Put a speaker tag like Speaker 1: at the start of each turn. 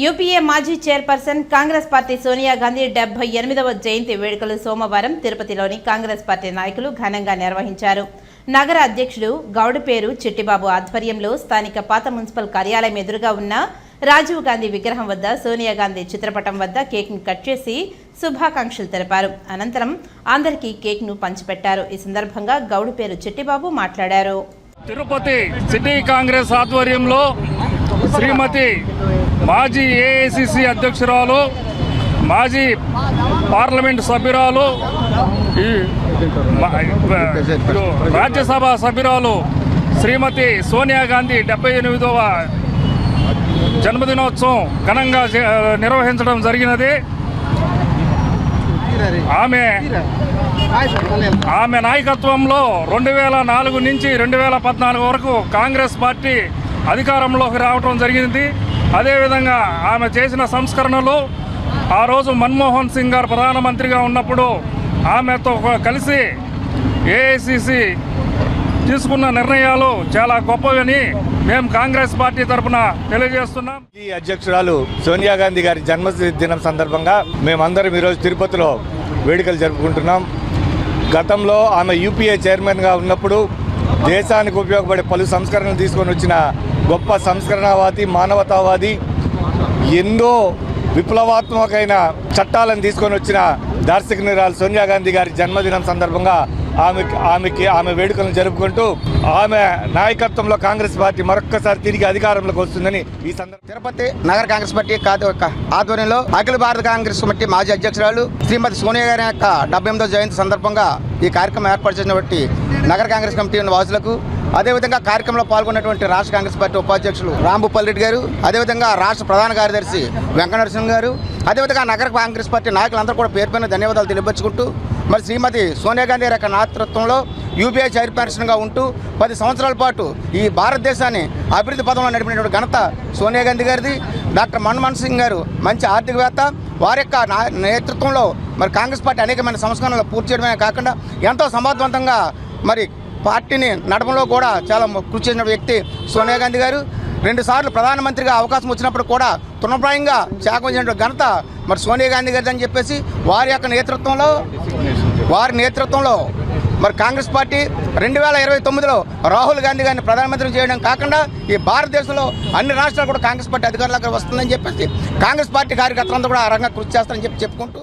Speaker 1: UPA మాజీ chairperson Congress party Sonia Gandhi డెబ్బై ఎనిమిదవ జయంతి వేడుకలు సోమవారం తిరుపతిలోని కాంగ్రెస్ పార్టీ నాయకులు ఘనంగా నిర్వహించారు. నగర అధ్యక్షుడు గౌడపేరు చిట్టిబాబు ఆధ్వర్యంలో స్థానిక పాత మున్సిపల్ కార్యాలయం ఎదురుగా ఉన్న రాజీవ్ గాంధీ విగ్రహం వద్ద సోనియా గాంధీ చిత్రపటం వద్ద కేక్ను కట్ చేసి శుభాకాంక్షలు తెలిపారు. అనంతరం అందరికీ కేక్ను పంచిపెట్టారు. ఈ సందర్భంగా గౌడపేరు చిట్టిబాబు మాట్లాడారు.
Speaker 2: తిరుపతి సిటీ కాంగ్రెస్ ఆధ్వర్యంలో శ్రీమతి మాజీ ఏఐసిసి అధ్యక్షురాలు మాజీ పార్లమెంట్ సభ్యురాలు ఈ రాజ్యసభ సభ్యురాలు శ్రీమతి సోనియా గాంధీ డెబ్బై ఎనిమిదవ జన్మదినోత్సవం ఘనంగా నిర్వహించడం జరిగినది. ఆమె ఆమె నాయకత్వంలో రెండు వేల నాలుగు నుంచి రెండు వేల పద్నాలుగు వరకు కాంగ్రెస్ పార్టీ అధికారంలోకి రావడం జరిగింది. అదేవిధంగా ఆమె చేసిన సంస్కరణలు ఆ రోజు మన్మోహన్ సింగ్ గారు ప్రధానమంత్రిగా ఉన్నప్పుడు ఆమెతో కలిసి ఏఐసిసి తీసుకున్న నిర్ణయాలు చాలా గొప్పవని మేము కాంగ్రెస్ పార్టీ తరఫున తెలియజేస్తున్నాం.
Speaker 3: ఈ అధ్యక్షురాలు సోనియా గాంధీ గారి జన్మదినం సందర్భంగా మేమందరం ఈరోజు తిరుపతిలో వేడుకలు జరుపుకుంటున్నాం. గతంలో ఆమె యూపీఏ చైర్మన్గా ఉన్నప్పుడు దేశానికి ఉపయోగపడే పలు సంస్కరణలు తీసుకొని వచ్చిన గొప్ప సంస్కరణవాది మానవతావాది ఎన్నో విప్లవాత్మకమైన చట్టాలను తీసుకొని వచ్చిన దార్శనికురాలు సోనియా గాంధీ గారి జన్మదినం సందర్భంగా ఆమె ఆమెకి ఆమె వేడుకలను జరుపుకుంటూ ఆమె నాయకత్వంలో కాంగ్రెస్ పార్టీ మరొక్కసారి తిరిగి అధికారంలోకి వస్తుందని ఈ సందర్భంగా
Speaker 4: తిరుపతి నగర కాంగ్రెస్ పార్టీ కాదు- ఆధ్వర్యంలో అఖిల భారత కాంగ్రెస్ కమిటీ మాజీ అధ్యక్షురాలు శ్రీమతి సోనియా గారి యొక్క డెబ్బై జయంతి సందర్భంగా ఈ కార్యక్రమం ఏర్పాటు చేసినటువంటి నగర కాంగ్రెస్ కమిటీ వాసులకు అదేవిధంగా కార్యక్రమంలో పాల్గొన్నటువంటి రాష్ట్ర కాంగ్రెస్ పార్టీ ఉపాధ్యక్షులు రాంభూపాల్ రెడ్డి గారు అదేవిధంగా రాష్ట్ర ప్రధాన కార్యదర్శి వెంకటనరసింహ గారు అదేవిధంగా నగర కాంగ్రెస్ పార్టీ నాయకులందరూ కూడా పేర్కొన్న ధన్యవాదాలు తెలియపరుచుకుంటూ మరి శ్రీమతి సోనియా గాంధీ యొక్క నేతృత్వంలో యూపీఐ చైర్పర్సన్గా ఉంటూ పది సంవత్సరాల పాటు ఈ భారతదేశాన్ని అభివృద్ధి పదంలో నడిపినటువంటి ఘనత సోనియా గాంధీ గారిది. డాక్టర్ మన్మోహన్ సింగ్ గారు మంచి ఆర్థికవేత్త. వారి యొక్క నా- నేతృత్వంలో మరి కాంగ్రెస్ పార్టీ అనేకమైన సంస్కరణలు పూర్తి చేయడమే కాకుండా ఎంతో సమర్థవంతంగా మరి పార్టీని నడపంలో కూడా చాలా కృషి చేసిన వ్యక్తి సోనియా గాంధీ గారు. రెండుసార్లు ప్రధానమంత్రిగా అవకాశం వచ్చినప్పుడు కూడా తృణప్రాయంగా త్యాగం చేసిన ఘనత మరి సోనియా గాంధీ గారిది అని చెప్పేసి వారి యొక్క నేతృత్వంలో వారి నేతృత్వంలో మరి కాంగ్రెస్ పార్టీ రెండు వేల ఇరవై తొమ్మిదిలో రాహుల్ గాంధీ గారిని ప్రధానమంత్రి చేయడం కాకుండా ఈ భారతదేశంలో అన్ని రాష్ట్రాలు కూడా కాంగ్రెస్ పార్టీ అధికారులకు వస్తుందని చెప్పేసి కాంగ్రెస్ పార్టీ కార్యకర్తలంతా కూడా ఆ రంగంగా కృషి చేస్తారని చెప్పి చెప్పుకుంటూ